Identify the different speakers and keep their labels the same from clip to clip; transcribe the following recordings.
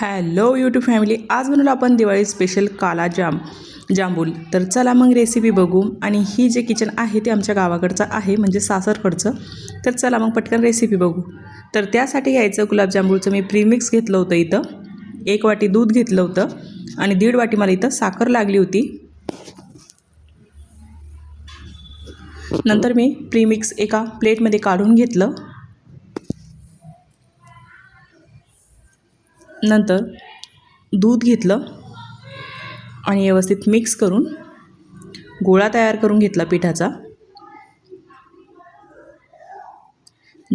Speaker 1: Hello YouTube family आज म्हणून आपण दिवाळी स्पेशल काला जाम जांभूल तर चला मग रेसिपी बघू. आणि ही जे किचन आहे ते आमच्या गावाकडचं आहे म्हणजे सासरकडचं. तर चला मग पटकन रेसिपी बघू. तर त्यासाठी घ्यायचं गुलाबजांबूळचं मी प्रीमिक्स घेतलं होतं इथं. एक वाटी दूध घेतलं होतं. आणि दीड वाटी मला इथं साखर लागली होती. नंतर मी प्रीमिक्स एका प्लेटमध्ये काढून घेतलं. नंतर दूध घेतलं आणि व्यवस्थित मिक्स करून गोळा तयार करून घेतला पिठाचा.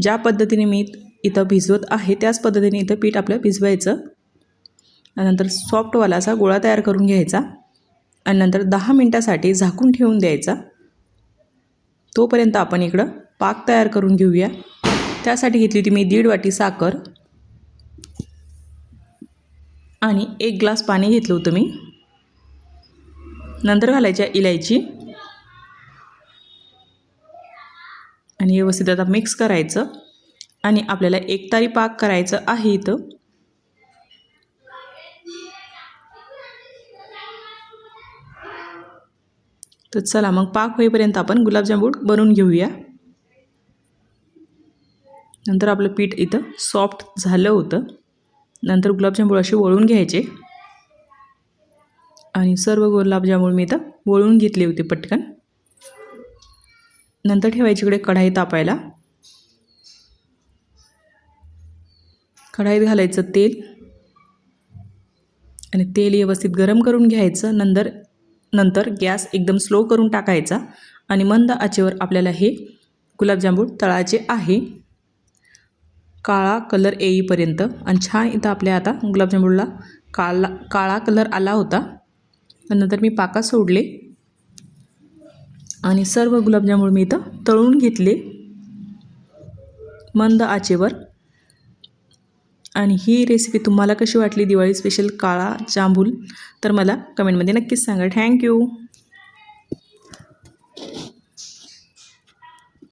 Speaker 1: ज्या पद्धतीने मी इथं भिजवत आहे त्याच पद्धतीने इथं पीठ आपलं भिजवायचं. आणि नंतर सॉफ्टवाला असा गोळा तयार करून घ्यायचा. आणि नंतर दहा मिनटासाठी झाकून ठेवून द्यायचा. तोपर्यंत आपण इकडं पाक तयार करून घेऊया. त्यासाठी घेतली होती मी दीड वाटी साखर. आणि एक ग्लास पाणी घेतलं होतं मी. नंतर घालायच्या इलायची. आणि व्यवस्थित आता मिक्स करायचं. आणि आपल्याला एक तारी पाक करायचं आहे इथं. तर चला मग पाक होईपर्यंत आपण गुलाबजामुन बनवून घेऊया. नंतर आपलं पीठ इथं सॉफ्ट झालं होतं. नंतर गुलाबजामुळ असे वळून घ्यायचे. आणि सर्व गुलाबजामुळ मी इथं वळून घेतले होते पटकन. नंतर ठेवायची इकडे कढाई तापायला. कढाईत घालायचं तेल. आणि तेल व्यवस्थित गरम करून घ्यायचं. नंतर नंतर गॅस एकदम स्लो करून टाकायचा. आणि मंद आचेवर आपल्याला हे गुलाबजामुळ तळायचे आहे. काळा कलर येईपर्यंत आणि छान इथं आपल्या आता गुलाबजामुनला काळा काळा कलर आला होता. नंतर मी पाका सोडले. आणि सर्व गुलाबजामुन मी इथं तळून घेतले. मंद आचेवर. आणि ही रेसिपी तुम्हाला कशी वाटली? दिवाळी स्पेशल काळा जांभूल तर मला कमेंटमध्ये नक्कीच सांगा. थँक्यू